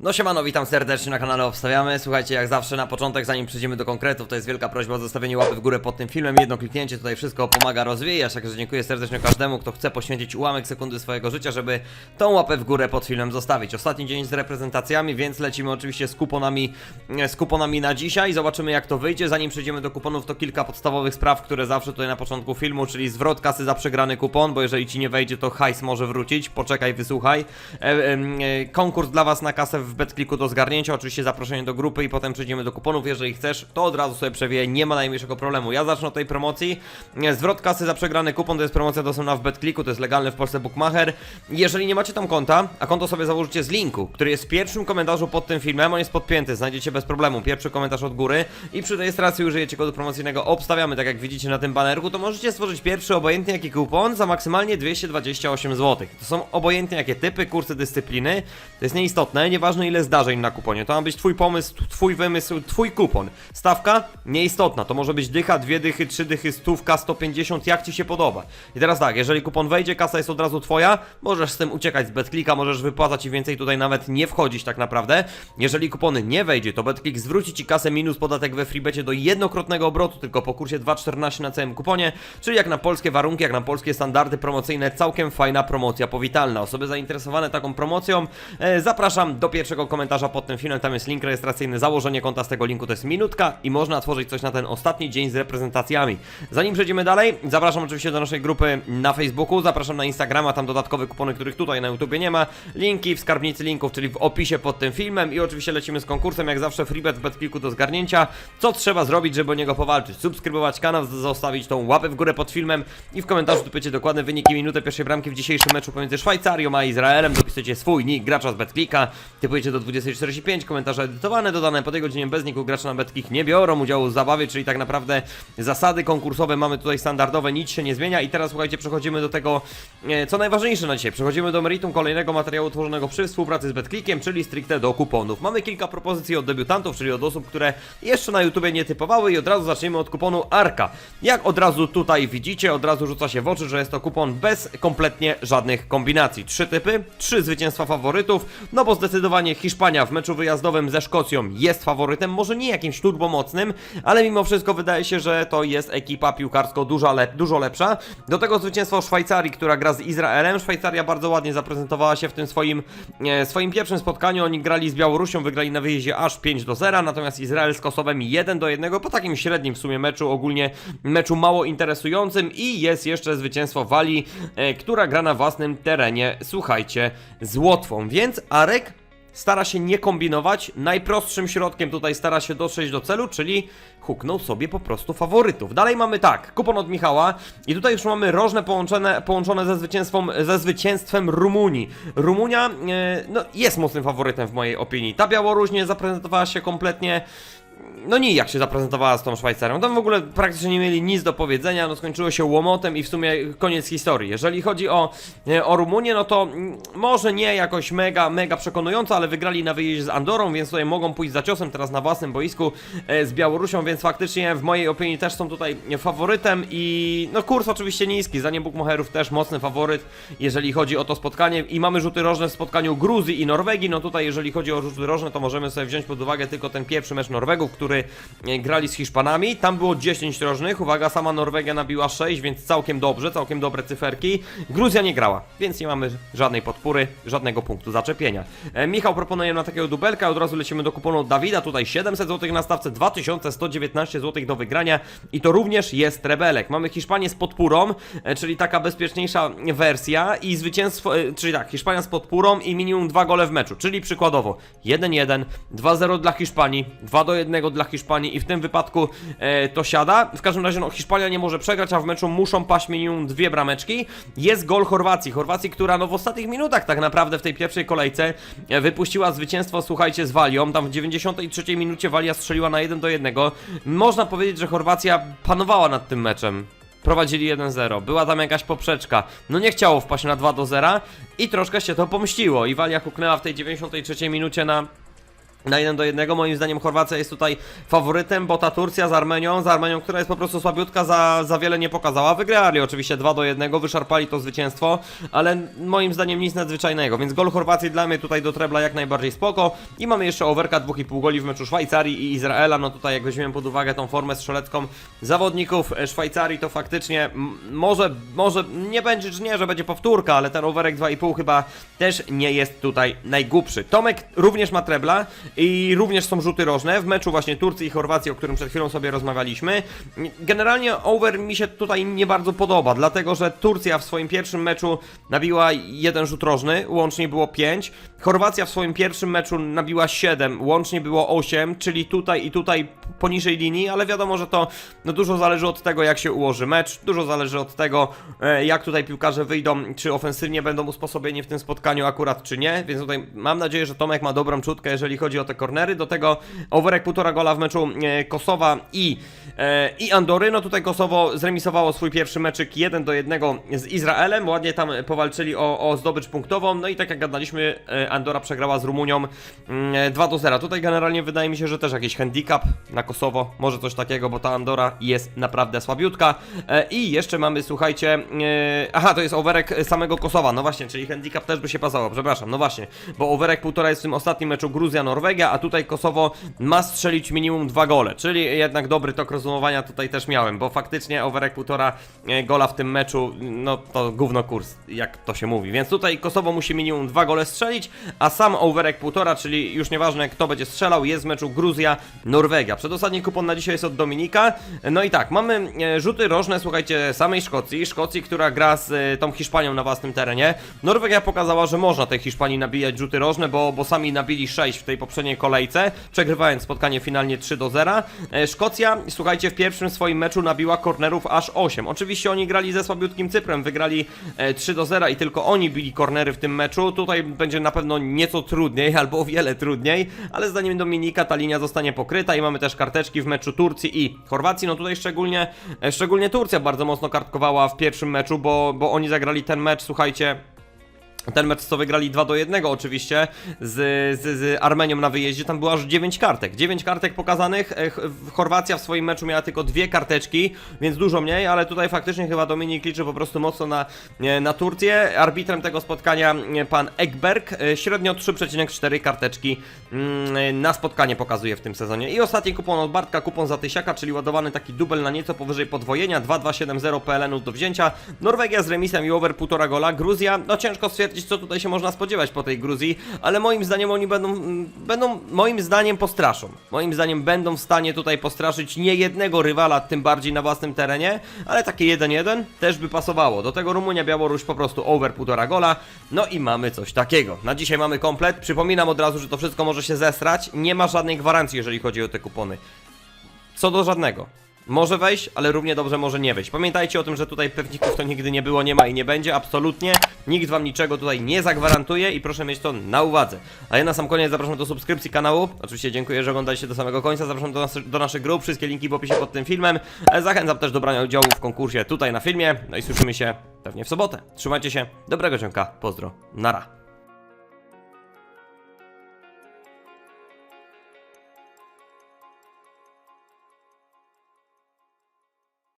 No siemano, witam serdecznie na kanale Obstawiamy. Słuchajcie, jak zawsze na początek, zanim przejdziemy do konkretów, to jest wielka prośba o zostawienie łapy w górę pod tym filmem. Jedno kliknięcie tutaj wszystko pomaga rozwijać, także dziękuję serdecznie każdemu, kto chce poświęcić ułamek sekundy swojego życia, żeby tą łapę w górę pod filmem zostawić. Ostatni dzień z reprezentacjami, więc lecimy oczywiście z kuponami, e, z kuponami na dzisiaj. Zobaczymy jak to wyjdzie. Zanim przejdziemy do kuponów, to kilka podstawowych spraw, które zawsze tutaj na początku filmu, czyli zwrot kasy za przegrany kupon, bo jeżeli ci nie wejdzie, to hajs może wrócić. Poczekaj, wysłuchaj. E, e, e, konkurs dla was na kasę w BetClicku do zgarnięcia, oczywiście zaproszenie do grupy i potem przejdziemy do kuponów. Jeżeli chcesz, to od razu sobie przewiję, nie ma najmniejszego problemu. Ja zacznę od tej promocji. Zwrot kasy za przegrany kupon to jest promocja dostępna w BetClicku, to jest legalny w Polsce bookmacher. Jeżeli nie macie tam konta, a konto sobie założycie z linku, który jest w pierwszym komentarzu pod tym filmem, on jest podpięty, znajdziecie bez problemu. Pierwszy komentarz od góry i przy rejestracji użyjecie kodu promocyjnego obstawiamy, tak jak widzicie na tym banerku, to możecie stworzyć pierwszy obojętnie jaki kupon za maksymalnie 228 zł. To są obojętnie jakie typy, kursy dyscypliny, to jest nieistotne, nieważne ile zdarzeń na kuponie, to ma być twój pomysł, twój wymysł, twój kupon. Stawka nieistotna, to może być dycha, dwie dychy, trzy dychy, stówka, 150, jak ci się podoba. I teraz tak, jeżeli kupon wejdzie, kasa jest od razu twoja, możesz z tym uciekać z BetClicka, możesz wypłacać i więcej tutaj nawet nie wchodzić tak naprawdę. Jeżeli kupon nie wejdzie, to BetClick zwróci ci kasę minus podatek we freebecie do jednokrotnego obrotu, tylko po kursie 2,14 na całym kuponie, czyli jak na polskie warunki, jak na polskie standardy promocyjne, całkiem fajna promocja powitalna. Osoby zainteresowane taką promocją, e, zapraszam do pierwszego komentarza pod tym filmem, tam jest link rejestracyjny, założenie konta z tego linku to jest minutka i można tworzyć coś na ten ostatni dzień z reprezentacjami. Zanim przejdziemy dalej, zapraszam oczywiście do naszej grupy na Facebooku, zapraszam na Instagrama, tam dodatkowe kupony, których tutaj na YouTubie nie ma, linki w skarbnicy linków, czyli w opisie pod tym filmem i oczywiście lecimy z konkursem, jak zawsze freebet w BetClicku do zgarnięcia. Co trzeba zrobić, żeby o niego powalczyć? Subskrybować kanał, zostawić tą łapę w górę pod filmem i w komentarzu dopiszcie dokładne wyniki minuty pierwszej bramki w dzisiejszym meczu pomiędzy Szwajcarią a Izraelem. Dopisujecie swój nick gracza z BetClicka, typujecie do 2045, komentarze edytowane, dodane po tej godzinie bez niku gracze na BetClick nie biorą udziału w zabawie, czyli tak naprawdę zasady konkursowe mamy tutaj standardowe, nic się nie zmienia i teraz słuchajcie, przechodzimy do tego, e, co najważniejsze na dzisiaj. Przechodzimy do meritum kolejnego materiału tworzonego przy współpracy z BetClickiem, czyli stricte do kuponów. Mamy kilka propozycji od debiutantów, czyli od osób, które jeszcze na YouTubie nie typowały i od razu zaczniemy od kuponu Arka. Jak od razu tutaj widzicie, od razu rzuca się w oczy, że jest to kupon bez kompletnie żadnych kombinacji. Trzy typy, trzy zwycięstwa faworytów, no bo zdecydowanie Hiszpania w meczu wyjazdowym ze Szkocją jest faworytem, może nie jakimś turbomocnym, ale mimo wszystko wydaje się, że to jest ekipa piłkarsko dużo, lep dużo lepsza. Do tego zwycięstwo Szwajcarii, która gra z Izraelem. Szwajcaria bardzo ładnie zaprezentowała się w tym swoim, e, swoim pierwszym spotkaniu. Oni grali z Białorusią, wygrali na wyjeździe aż 5 do 0, natomiast Izrael z Kosowem 1 do 1 po takim średnim w sumie meczu, ogólnie meczu mało interesującym i jest jeszcze zwycięstwo Walii, e, która gra na własnym terenie, słuchajcie, z Łotwą, więc Arek stara się nie kombinować. Najprostszym środkiem tutaj stara się dotrzeć do celu, czyli huknął sobie po prostu faworytów. Dalej mamy tak, kupon od Michała i tutaj już mamy rożne połączone, połączone ze, zwycięstwem, ze zwycięstwem Rumunii. Rumunia e, no, jest mocnym faworytem w mojej opinii. Ta Białoruś nie zaprezentowała się kompletnie no nie jak się zaprezentowała z tą Szwajcarią. Tam w ogóle praktycznie nie mieli nic do powiedzenia, no skończyło się łomotem i w sumie koniec historii. Jeżeli chodzi o, e, o Rumunię, no to mm, może nie jakoś mega, mega przekonująco, ale wygrali na wyjeździe z Andorą, więc tutaj mogą pójść za ciosem teraz na własnym boisku e, z Białorusią, więc faktycznie w mojej opinii też są tutaj faworytem i no kurs oczywiście niski, zdaniem Bukmacherów też mocny faworyt, jeżeli chodzi o to spotkanie i mamy rzuty rożne w spotkaniu Gruzji i Norwegii, no tutaj jeżeli chodzi o rzuty rożne, to możemy sobie wziąć pod uwagę tylko ten pierwszy mecz Norwegów, który e, grali z Hiszpanami, tam było 10 rożnych, uwaga, sama Norwegia nabiła 6, więc całkiem dobrze, całkiem dobre cyferki, Gruzja nie grała, więc nie mamy żadnej podpóry, żadnego punktu zaczepienia. E, Michał proponuje na takiego dubelka, od razu lecimy do kuponu Dawida, tutaj 700 zł na stawce, 2119 zł do wygrania. I to również jest rebelek. Mamy Hiszpanię z podpórą, e, czyli taka bezpieczniejsza wersja i zwycięstwo, e, czyli tak, Hiszpania z podpórą i minimum dwa gole w meczu, czyli przykładowo 1-1, 2-0 dla Hiszpanii, 2-1 dla Hiszpanii i w tym wypadku e, to siada. W każdym razie no, Hiszpania nie może przegrać, a w meczu muszą paść minimum dwie brameczki. Jest gol Chorwacji, Chorwacji, która no w ostatnich minutach tak naprawdę w tej pierwszej kolejce e, wypuściła zwycięstwo, słuchajcie, z Walią. Tam w 93 minucie Walia strzeliła na 1 do 1. Można powiedzieć, że Chorwacja panowała nad tym meczem. Prowadzili 1-0, była tam jakaś poprzeczka. No nie chciało wpaść na 2 do 0 i troszkę się to pomściło. I Walia huknęła w tej 93 minucie na na 1 do 1. Moim zdaniem Chorwacja jest tutaj faworytem, bo ta Turcja z Armenią, z Armenią, która jest po prostu słabiutka, za, za wiele nie pokazała. Wygrali oczywiście 2 do 1, wyszarpali to zwycięstwo, ale moim zdaniem nic nadzwyczajnego, więc gol Chorwacji dla mnie tutaj do trebla jak najbardziej spoko. I mamy jeszcze overka 2,5 goli w meczu Szwajcarii i Izraela. No tutaj jak weźmiemy pod uwagę tą formę strzelecką zawodników e, Szwajcarii, to faktycznie może, może nie będzie, że nie, że będzie powtórka, ale ten overek 2,5 chyba też nie jest tutaj najgłupszy. Tomek również ma trebla i również są rzuty rożne w meczu właśnie Turcji i Chorwacji, o którym przed chwilą sobie rozmawialiśmy. Generalnie over mi się tutaj nie bardzo podoba, dlatego że Turcja w swoim pierwszym meczu nabiła jeden rzut rożny, łącznie było 5. Chorwacja w swoim pierwszym meczu nabiła 7, łącznie było 8, czyli tutaj i tutaj poniżej linii, ale wiadomo, że to no, dużo zależy od tego, jak się ułoży mecz, dużo zależy od tego, e, jak tutaj piłkarze wyjdą, czy ofensywnie będą usposobieni w tym spotkaniu akurat, czy nie, więc tutaj mam nadzieję, że Tomek ma dobrą czutkę, jeżeli chodzi o te kornery, do tego overek półtora gola w meczu e, Kosowa i, e, i Andory, no tutaj Kosowo zremisowało swój pierwszy meczyk 1 do 1 z Izraelem, ładnie tam powalczyli o, o zdobycz punktową, no i tak jak gadaliśmy, e, Andora przegrała z Rumunią mm, 2 do 0, tutaj generalnie wydaje mi się, że też jakiś handicap na Kosowo, może coś takiego, bo ta Andora jest naprawdę słabiutka. I jeszcze mamy, słuchajcie, aha, to jest overek samego Kosowa, no właśnie, czyli handicap też by się pasował, przepraszam, no właśnie, bo overek półtora jest w tym ostatnim meczu Gruzja-Norwegia, a tutaj Kosowo ma strzelić minimum dwa gole, czyli jednak dobry tok rozumowania tutaj też miałem, bo faktycznie overek półtora e, gola w tym meczu, no to gówno kurs, jak to się mówi, więc tutaj Kosowo musi minimum dwa gole strzelić, a sam overek półtora, czyli już nieważne kto będzie strzelał, jest w meczu Gruzja-Norwegia. Przedostatni kupon na dzisiaj jest od Dominika, no i tak, mamy e, rzuty rożne, słuchajcie, samej Szkocji, Szkocji, która gra z e, tą Hiszpanią na własnym terenie. Norwegia pokazała, że można tej Hiszpanii nabijać rzuty rożne, bo, bo sami nabili 6 w tej poprzedniej kolejce, przegrywając spotkanie finalnie 3 do 0. E, Szkocja, słuchajcie, w pierwszym swoim meczu nabiła kornerów aż 8. Oczywiście oni grali ze słabiutkim Cyprem, wygrali e, 3 do 0 i tylko oni bili kornery w tym meczu. Tutaj będzie na pewno nieco trudniej, albo o wiele trudniej, ale zdaniem Dominika ta linia zostanie pokryta i mamy też karteczki w meczu Turcji i Chorwacji. No tutaj szczególnie, e, szczególnie Turcja bardzo mocno kartkowała w pierwszym meczu, bo, bo oni zagrali ten mecz, słuchajcie, ten mecz co wygrali 2 do 1 oczywiście z, z, z Armenią na wyjeździe, tam było aż 9 kartek. 9 kartek pokazanych, e, Chorwacja w swoim meczu miała tylko dwie karteczki, więc dużo mniej, ale tutaj faktycznie chyba Dominik liczy po prostu mocno na, nie, na Turcję. Arbitrem tego spotkania nie, pan Ekberg, e, średnio 3,4 karteczki mm, na spotkanie pokazuje w tym sezonie. I ostatni kupon od Bartka, kupon za tysiaka, czyli ładowany taki dubel na nieco powyżej podwojenia, 2270 PLN-ów do wzięcia. Norwegia z remisem i over 1,5 gola. Gruzja, no ciężko stwierdzić, co tutaj się można spodziewać po tej Gruzji, ale moim zdaniem oni będą, będą moim zdaniem postraszą. Moim zdaniem będą w stanie tutaj postraszyć nie jednego rywala, tym bardziej na własnym terenie, ale takie 1-1 też by pasowało. Do tego Rumunia, Białoruś po prostu over 1,5 gola, no i mamy coś takiego. Na dzisiaj mamy komplet. Przypominam od razu, że to wszystko może się zesrać. Nie ma żadnej gwarancji, jeżeli chodzi o te kupony. Co do żadnego. Może wejść, ale równie dobrze może nie wejść. Pamiętajcie o tym, że tutaj pewników to nigdy nie było, nie ma i nie będzie, absolutnie. Nikt wam niczego tutaj nie zagwarantuje i proszę mieć to na uwadze. A ja na sam koniec zapraszam do subskrypcji kanału. Oczywiście dziękuję, że oglądaliście do samego końca. Zapraszam do, nas, do naszych grup, wszystkie linki w opisie pod tym filmem. E, Zachęcam też do brania udziału w konkursie tutaj na filmie. No i słyszymy się pewnie w sobotę. Trzymajcie się, dobrego ciąka, pozdro, nara.